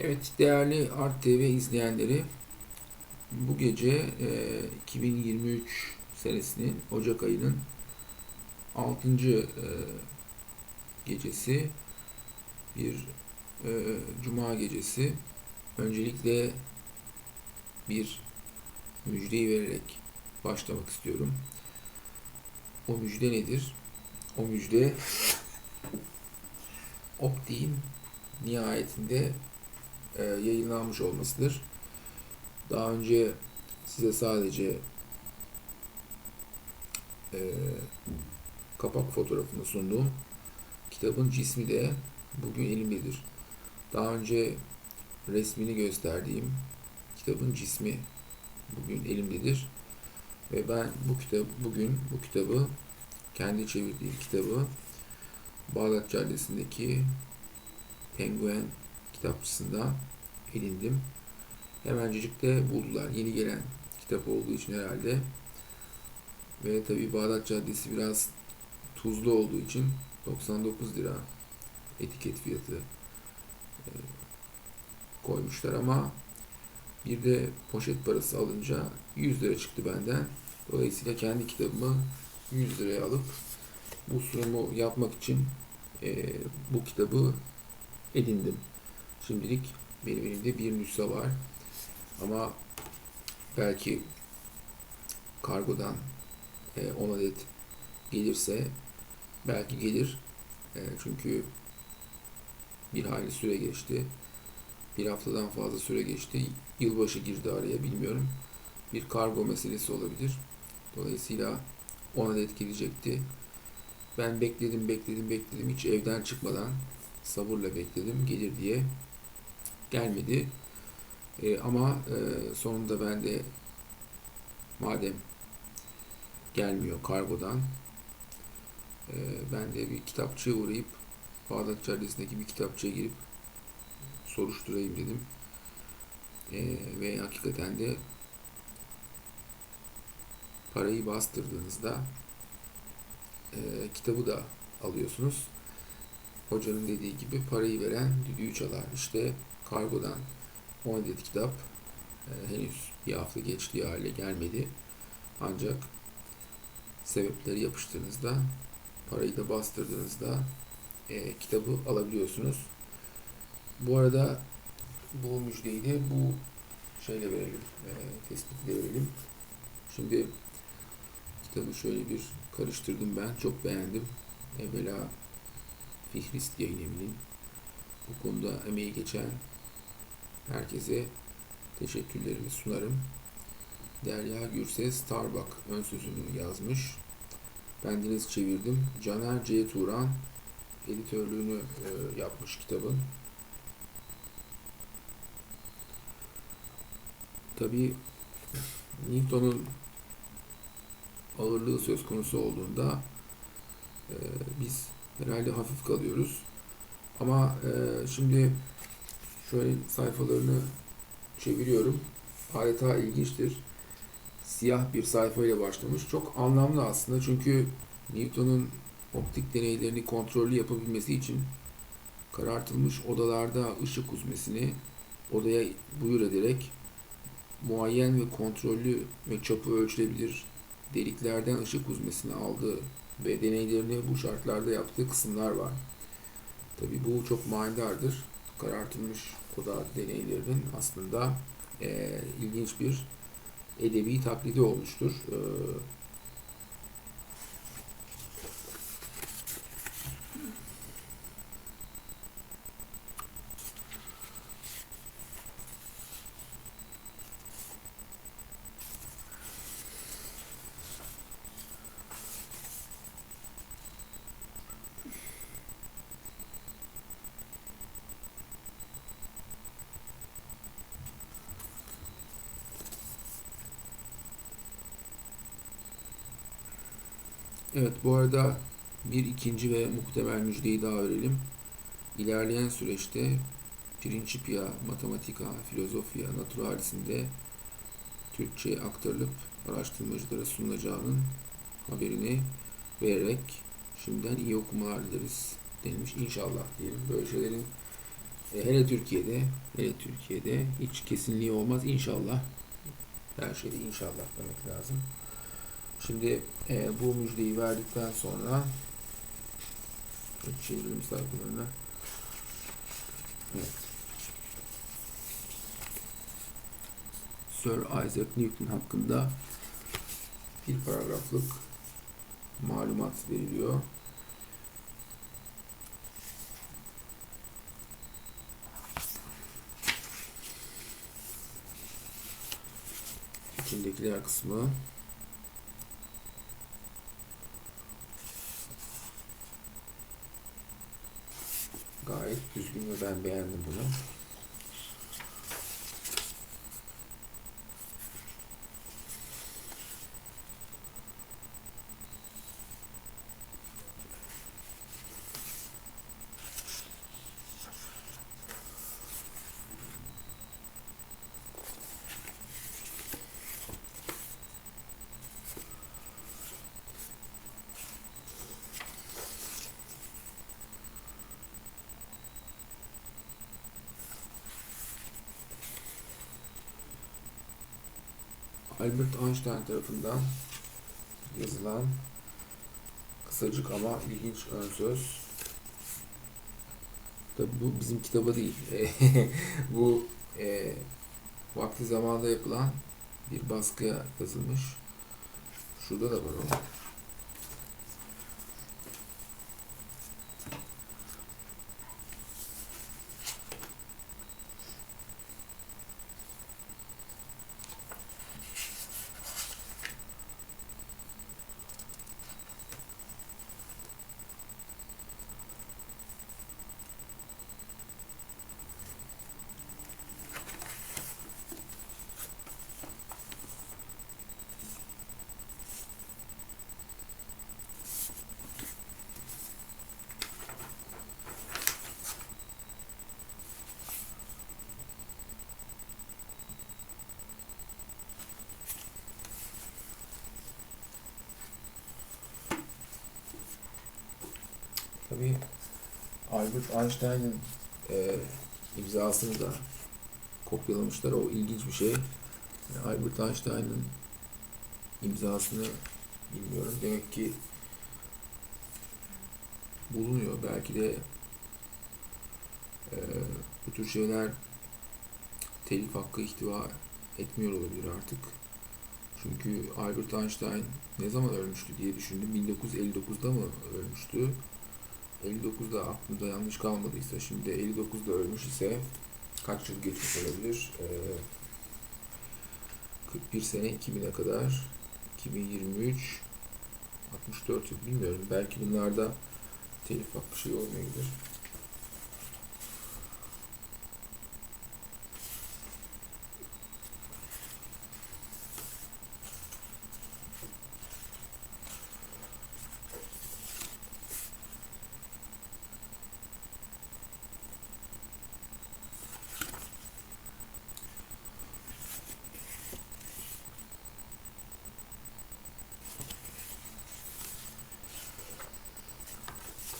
Evet değerli Art TV izleyenleri bu gece e, 2023 senesinin Ocak ayının 6. E, gecesi bir e, Cuma gecesi öncelikle bir müjdeyi vererek başlamak istiyorum. O müjde nedir? O müjde Optik'in nihayetinde e, yayınlanmış olmasıdır. Daha önce size sadece e, kapak fotoğrafını sunduğum kitabın cismi de bugün elimdedir. Daha önce resmini gösterdiğim kitabın cismi bugün elimdedir. Ve ben bu kitap bugün bu kitabı kendi çevirdiği kitabı Bağdat Caddesi'ndeki Penguen kitapçısında edindim. Hemencecik de buldular. Yeni gelen kitap olduğu için herhalde. Ve tabi Bağdat Caddesi biraz tuzlu olduğu için 99 lira etiket fiyatı e, koymuşlar ama bir de poşet parası alınca 100 lira çıktı benden. Dolayısıyla kendi kitabımı 100 liraya alıp bu sunumu yapmak için e, bu kitabı edindim. Şimdilik benim elimde bir nüsha var. Ama belki kargodan e, 10 adet gelirse belki gelir. E, çünkü bir hayli süre geçti. Bir haftadan fazla süre geçti. Yılbaşı girdi araya bilmiyorum. Bir kargo meselesi olabilir. Dolayısıyla 10 adet gelecekti. Ben bekledim, bekledim, bekledim. Hiç evden çıkmadan sabırla bekledim gelir diye. Gelmedi. E, ama e, sonunda ben de madem gelmiyor kargodan e, ben de bir kitapçıya uğrayıp Bağdat Caddesi'ndeki bir kitapçıya girip soruşturayım dedim. E, ve hakikaten de parayı bastırdığınızda e, kitabı da alıyorsunuz. Hocanın dediği gibi parayı veren düdüğü çalar. İşte kargodan 10 adet kitap e, henüz bir hafta geçtiği hale gelmedi. Ancak sebepleri yapıştığınızda, parayı da bastırdığınızda e, kitabı alabiliyorsunuz. Bu arada bu müjdeyi de bu şeyle verelim, e, tespitle verelim. Şimdi kitabı şöyle bir karıştırdım ben, çok beğendim. Evvela Fihrist Yayın Evi'nin bu konuda emeği geçen herkese teşekkürlerimi sunarım. Derya Gürses Starbuck ön sözünü yazmış. Bendeniz çevirdim. Caner C. Turan editörlüğünü e, yapmış kitabın. Tabi Newton'un ağırlığı söz konusu olduğunda e, biz herhalde hafif kalıyoruz. Ama e, şimdi şöyle sayfalarını çeviriyorum. Adeta ilginçtir. Siyah bir sayfa ile başlamış. Çok anlamlı aslında çünkü Newton'un optik deneylerini kontrollü yapabilmesi için karartılmış odalarda ışık huzmesini odaya buyur ederek muayyen ve kontrollü ve çapı ölçülebilir deliklerden ışık huzmesini aldığı ve deneylerini bu şartlarda yaptığı kısımlar var. Tabi bu çok manidardır. Karartılmış oda deneylerinin aslında e, ilginç bir edebi taklidi olmuştur. E, Evet bu arada bir ikinci ve muhtemel müjdeyi daha verelim. İlerleyen süreçte Principia Mathematica Filosofia Naturalis'inde Türkçe aktarılıp araştırmacılara sunulacağının haberini vererek şimdiden iyi okumalar dileriz denilmiş. İnşallah diyelim. Böyle şeylerin E, hele Türkiye'de, hele Türkiye'de hiç kesinliği olmaz inşallah. Her şeyde inşallah demek lazım. Şimdi e, bu müjdeyi verdikten sonra çevirelim sayfalarına. Evet. Sir Isaac Newton hakkında bir paragraflık malumat veriliyor. İçindekiler kısmı ve ben beğendim bunu. Albert Einstein tarafından yazılan kısacık ama ilginç ön söz. Tabi bu bizim kitaba değil. bu e, vakti zamanda yapılan bir baskıya yazılmış. Şurada da var o. Tabii Albert Einstein'ın e, imzasını da kopyalamışlar. O ilginç bir şey. Yani Albert Einstein'ın imzasını bilmiyorum. Demek ki bulunuyor. Belki de e, bu tür şeyler telif hakkı ihtiva etmiyor olabilir artık. Çünkü Albert Einstein ne zaman ölmüştü diye düşündüm. 1959'da mı ölmüştü? 59'da aklımda yanlış kalmadıysa şimdi 59'da ölmüş ise kaç yıl geçmiş olabilir? Ee, 41 sene 2000'e kadar 2023 64 yıl bilmiyorum. Belki bunlarda telif hakkı şey olmayabilir.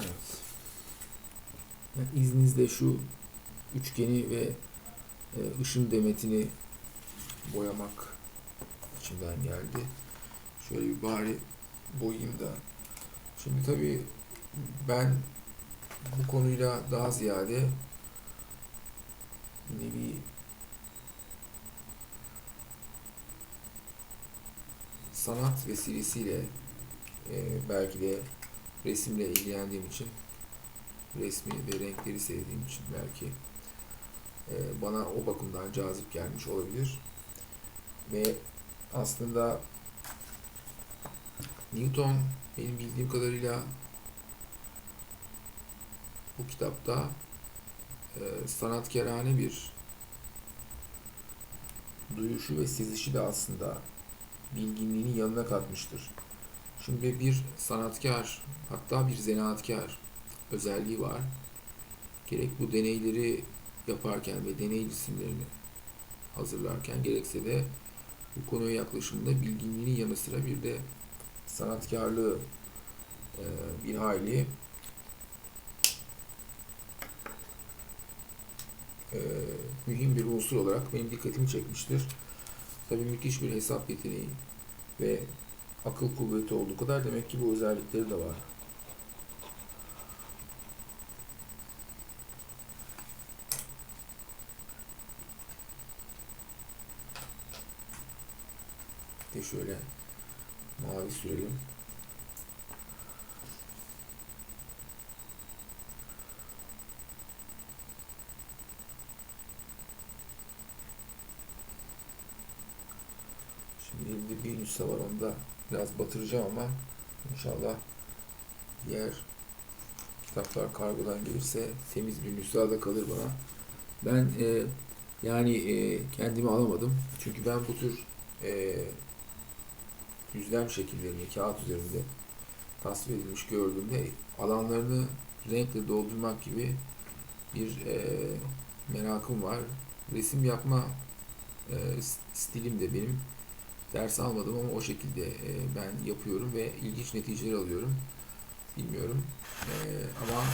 Evet. Yani izninizle şu üçgeni ve e, ışın demetini boyamak içimden geldi. Şöyle bir bari boyayayım da. Şimdi tabii ben bu konuyla daha ziyade nevi sanat vesilesiyle e, belki de resimle ilgilendiğim için resmi ve renkleri sevdiğim için belki e, bana o bakımdan cazip gelmiş olabilir. Ve aslında Newton benim bildiğim kadarıyla bu kitapta e, sanatkarane bir duyuşu ve sezişi de aslında bilginliğini yanına katmıştır. Şimdi bir sanatkar, hatta bir zanaatkar özelliği var. Gerek bu deneyleri yaparken ve deney cisimlerini hazırlarken gerekse de bu konuya yaklaşımında bilginliğinin yanı sıra bir de sanatkarlığı e, bir hayli mühim bir unsur olarak benim dikkatimi çekmiştir. Tabii müthiş bir hesap yeteneği ve akıl kuvveti olduğu kadar demek ki bu özellikleri de var. De şöyle mavi sürelim. Şimdi bir nüsha var onda biraz batıracağım ama inşallah diğer kitaplar kargodan gelirse temiz bir nüsha da kalır bana. Ben e, yani e, kendimi alamadım. Çünkü ben bu tür e, düzlem şekillerini kağıt üzerinde tasvir edilmiş gördüğümde alanlarını renkle doldurmak gibi bir e, merakım var. Resim yapma e, stilim de benim. Ders almadım ama o şekilde e, ben yapıyorum ve ilginç neticeler alıyorum. Bilmiyorum. E, ama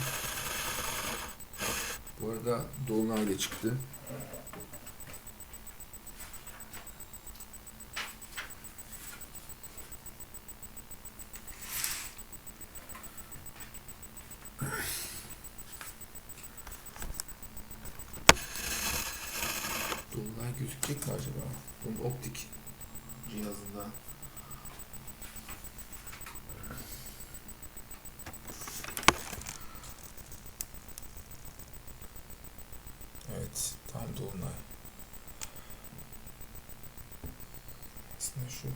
bu arada Dolunay da çıktı. Dolunay gözükecek mi acaba? Bunun optik cihazında. Evet, tam dolunay. Aslında şu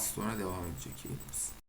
az sonra devam edecek yayınımız.